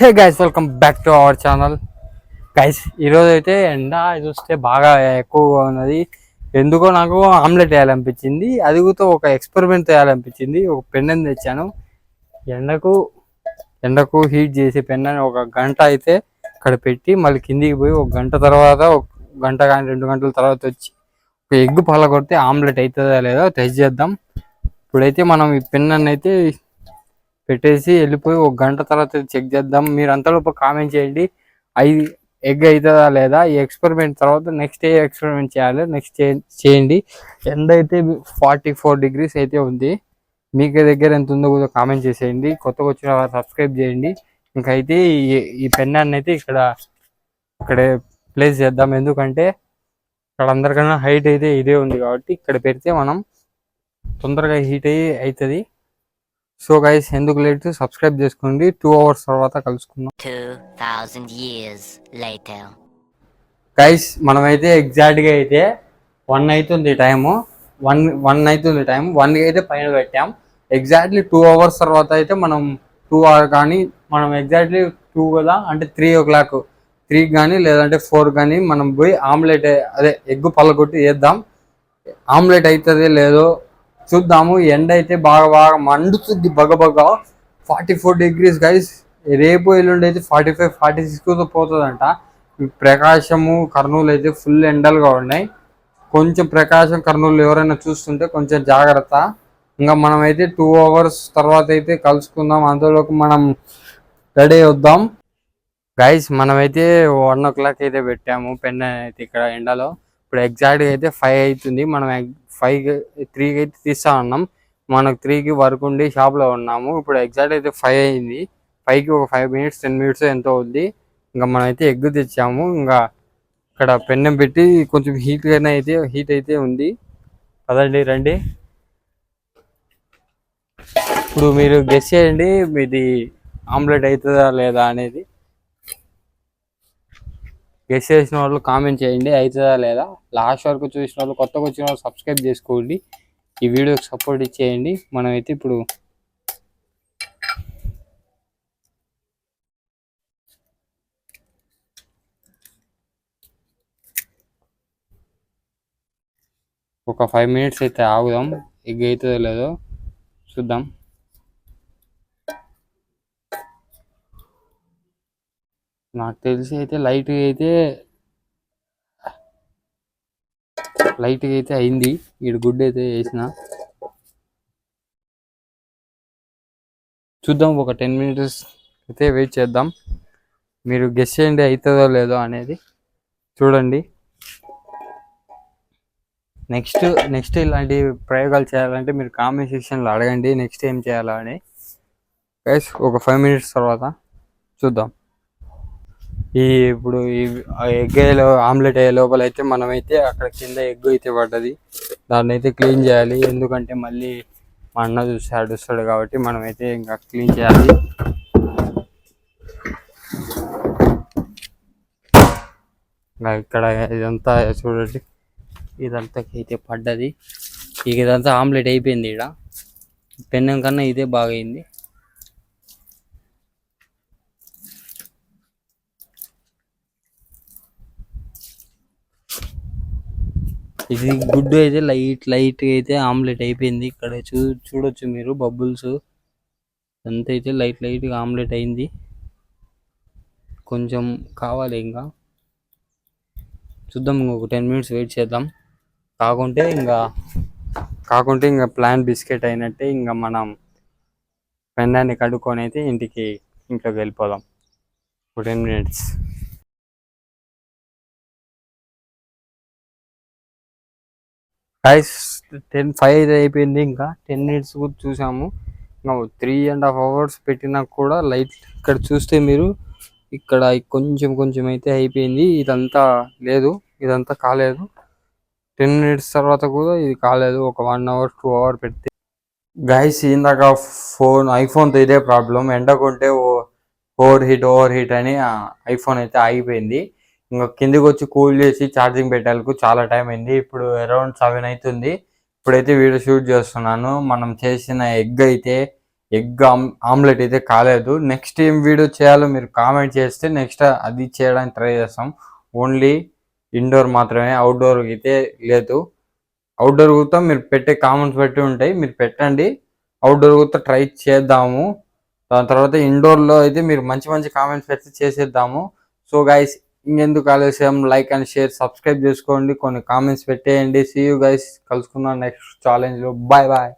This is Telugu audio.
Hey guys welcome back to our channel guys ఈరోజు అయితే ఎండ చూస్తే బాగా ఎక్కువగా ఉన్నది. ఎందుకో నాకు ఆమ్లెట్ వేయాలనిపించింది. అది కూడా ఒక ఎక్స్పెరిమెంట్ చేయాలనిపించింది ఒక పెన్నెన్ తెచ్చాను. ఎండకు ఎండకు హీట్ చేసి పెన్నని ఒక గంట అయితే ఇక్కడ పెట్టి మళ్ళీ కిందికి పోయి ఒక గంట తర్వాత ఒక గంట కానీ రెండు గంటల తర్వాత వచ్చి ఒక ఎగ్ పగలగొడితే ఆమ్లెట్ అవుతుందా లేదో టెస్ట్ చేద్దాం. ఇప్పుడైతే మనం ఈ పెన్నని అయితే పెట్టేసి వెళ్ళిపోయి ఒక గంట తర్వాత చెక్ చేద్దాం. మీరు అంతలోపు కామెంట్ చేయండి. ఐదు ఎగ్ అవుతుందా లేదా? ఈ ఎక్స్పెరిమెంట్ తర్వాత నెక్స్ట్ ఏ ఎక్స్పెరిమెంట్ చేయాలి? నెక్స్ట్ చేయండి. ఎండ అయితే ఫార్టీ ఫోర్ డిగ్రీస్ అయితే ఉంది. మీకు దగ్గర ఎంత ఉందో కూడా కామెంట్ చేసేయండి. కొత్తగా వచ్చిన వారు సబ్స్క్రైబ్ చేయండి. ఇంకైతే అయితే ఈ ఈ పెన్నాన్ని అయితే ఇక్కడ ఇక్కడే ప్లేస్ చేద్దాం. ఎందుకంటే ఇక్కడ అందరికన్నా హైట్ అయితే ఇదే ఉంది కాబట్టి ఇక్కడ పెడితే మనం తొందరగా హీట్ అయ్యి అవుతుంది. సో గైస్ ఎందుకు లేట్ సబ్స్క్రైబ్ చేసుకోండి. టూ అవర్స్ తర్వాత కలుసుకుందాం. 2,000 years later. గైస్ మనమైతే ఎగ్జాక్ట్గా అయితే వన్ అవుతుంది టైము వన్ వన్ అవుతుంది టైం వన్ అయితే పైన పెట్టాం. ఎగ్జాక్ట్లీ టూ అవర్స్ తర్వాత అయితే మనం టూ అవర్ కానీ మనం ఎగ్జాక్ట్లీ టూ కదా అంటే త్రీ ఓ క్లాక్ త్రీ కానీ లేదంటే ఫోర్ కానీ మనం పోయి ఆమ్లెట్ అదే ఎగ్ పళ్ళగొట్టి వేద్దాం ఆమ్లెట్ అవుతుంది లేదో చూద్దాము ఎండ అయితే బాగా బాగా మండుతుంది బగ బగ ఫార్టీ ఫోర్ డిగ్రీస్ గైస్ రేపు ఎల్లుండి అయితే ఫార్టీ ఫైవ్ ఫార్టీ సిక్స్ పోతుందంట. ప్రకాశము కర్నూలు అయితే ఫుల్ ఎండలుగా ఉన్నాయి. కొంచెం ప్రకాశం కర్నూలు ఎవరైనా చూస్తుంటే కొంచెం జాగ్రత్త. ఇంకా మనం అయితే టూ అవర్స్ తర్వాత అయితే కలుసుకుందాం. అందులోకి మనం రెడీ అవుద్దాం. గైస్ మనమైతే వన్ ఓ క్లాక్ అయితే పెట్టాము. పెన్ అయితే ఇక్కడ ఎండలో. ఇప్పుడు ఎగ్జాక్ట్ అయితే ఫైవ్ అవుతుంది. మనం ఫైవ్ త్రీకి అయితే తీస్తా ఉన్నాం మనకు త్రీకి వర్క్ ఉండి షాప్లో ఉన్నాము. ఇప్పుడు ఎగ్జాక్ట్ అయితే ఫైవ్ అయింది. ఫైవ్కి ఒక ఫైవ్ మినిట్స్ టెన్ మినిట్స్ ఎంతో ఉంది. ఇంకా మనమైతే ఎగ్ తెచ్చాము. ఇంకా ఇక్కడ పెన్నం పెట్టి కొంచెం హీట్గానే అయితే హీట్ అయితే ఉంది. పదండి రండి. ఇప్పుడు మీరు గెస్ చేయండి మీది ఆమ్లెట్ అవుతుందా లేదా అనేది. గెస్ చేసిన వాళ్ళు కామెంట్ చేయండి. అవుతుందా లేదా? లాస్ట్ వరకు చూసిన వాళ్ళు కొత్తగా వచ్చిన వాళ్ళు సబ్స్క్రైబ్ చేసుకోండి. ఈ వీడియోకి సపోర్ట్ ఇచ్చేయండి. మనమైతే ఇప్పుడు ఒక ఫైవ్ మినిట్స్ అయితే ఆగుదాం. ఎగ్ అవుతుందో లేదో చూద్దాం. నాకు తెలిసి అయితే లైట్గా అయితే లైట్గా అయితే అయింది. ఈడు గుడ్ అయితే వేసిన. చూద్దాం ఒక టెన్ మినిట్స్ అయితే వెయిట్ చేద్దాం. మీరు గెస్ చేయండి అవుతుందో లేదో అనేది. చూడండి. నెక్స్ట్ నెక్స్ట్ ఇలాంటి ప్రయోగాలు చేయాలంటే మీరు కామెంట్ సెక్షన్లో అడగండి. నెక్స్ట్ ఏం చేయాలా అని. గైస్ ఒక ఫైవ్ మినిట్స్ తర్వాత చూద్దాం. ఈ ఇప్పుడు ఈ ఎగ్ ఆమ్లెట్ అయ్యే లోపల అయితే మనమైతే అక్కడ కింద ఎగ్ అయితే పడ్డది. దాన్ని అయితే క్లీన్ చేయాలి. ఎందుకంటే మళ్ళీ మా అన్న చూసి అడుస్తాడు కాబట్టి మనమైతే ఇంకా క్లీన్ చేయాలి. ఇక్కడ ఇదంతా చూడండి. ఇదంతా అయితే పడ్డది. ఇక ఇదంతా ఆమ్లెట్ అయిపోయింది ఇక్కడ పెన్నం కన్నా ఇదే బాగైంది. ఇది గుడ్డు అయితే లైట్ లైట్ అయితే ఆమ్లెట్ అయిపోయింది. ఇక్కడ చూ చూడొచ్చు మీరు బబుల్స్. అంత అయితే లైట్ లైట్గా ఆమ్లెట్ అయింది. కొంచెం కావాలి ఇంకా. చూద్దాం ఇంకొక టెన్ మినిట్స్ వెయిట్ చేద్దాం. కాకుంటే ఇంకా కాకుంటే ఇంకా ప్లాన్ బిస్కెట్ అయినట్టే ఇంకా మనం పెన్నాన్ని కడుక్కొని అయితే ఇంటికి ఇంట్లోకి వెళ్ళిపోదాం. ఒక ten minutes. Guys ten five అయిపోయింది ఇంకా. టెన్ మినిట్స్ కూడా చూసాము. ఇంకా త్రీ అండ్ హాఫ్ అవర్స్ పెట్టినా కూడా లైట్ ఇక్కడ చూస్తే మీరు ఇక్కడ కొంచెం కొంచెం అయితే అయిపోయింది. ఇదంతా లేదు. ఇదంతా కాలేదు. టెన్ మినిట్స్ తర్వాత కూడా ఇది కాలేదు. ఒక వన్ అవర్ టూ అవర్ పెడితే. గైస్ ఇందాక ఫోన్ ఐఫోన్తో ఇదే ప్రాబ్లం ఎండకుంటే ఓవర్ హీట్ ఓవర్ హీట్ అని ఐఫోన్ అయితే ఆగిపోయింది. ఇంకా కిందికి వచ్చి కూల్ చేసి ఛార్జింగ్ పెట్టేందుకు చాలా టైం అయింది. ఇప్పుడు అరౌండ్ సెవెన్ అవుతుంది. ఇప్పుడైతే వీడియో షూట్ చేస్తున్నాను. మనం చేసిన ఎగ్ అయితే ఎగ్ ఆమ్లెట్ అయితే కాలేదు. నెక్స్ట్ ఏం వీడియో చేయాలో మీరు కామెంట్ చేస్తే నెక్స్ట్ అది చేయడానికి ట్రై చేస్తాం. ఓన్లీ ఇండోర్ మాత్రమే అవుట్డోర్ అయితే లేదు. అవుట్డోర్ కూడా మీరు పెట్టే కామెంట్స్ బట్టి ఉంటాయి. మీరు పెట్టండి. అవుట్డోర్ కూడా ట్రై చేద్దాము. దాని తర్వాత ఇండోర్లో అయితే మీరు మంచి మంచి కామెంట్స్ పెడితే చేసేద్దాము. సో గైస్ ఇంకెందుకు ఆలస్యం? లైక్ అండ్ షేర్ సబ్స్క్రైబ్ చేసుకోండి. కొన్ని కామెంట్స్ పెట్టేయండి. సీ యూ గైస్ కలుసుకుందాం నెక్స్ట్ ఛాలెంజ్లో బాయ్ బాయ్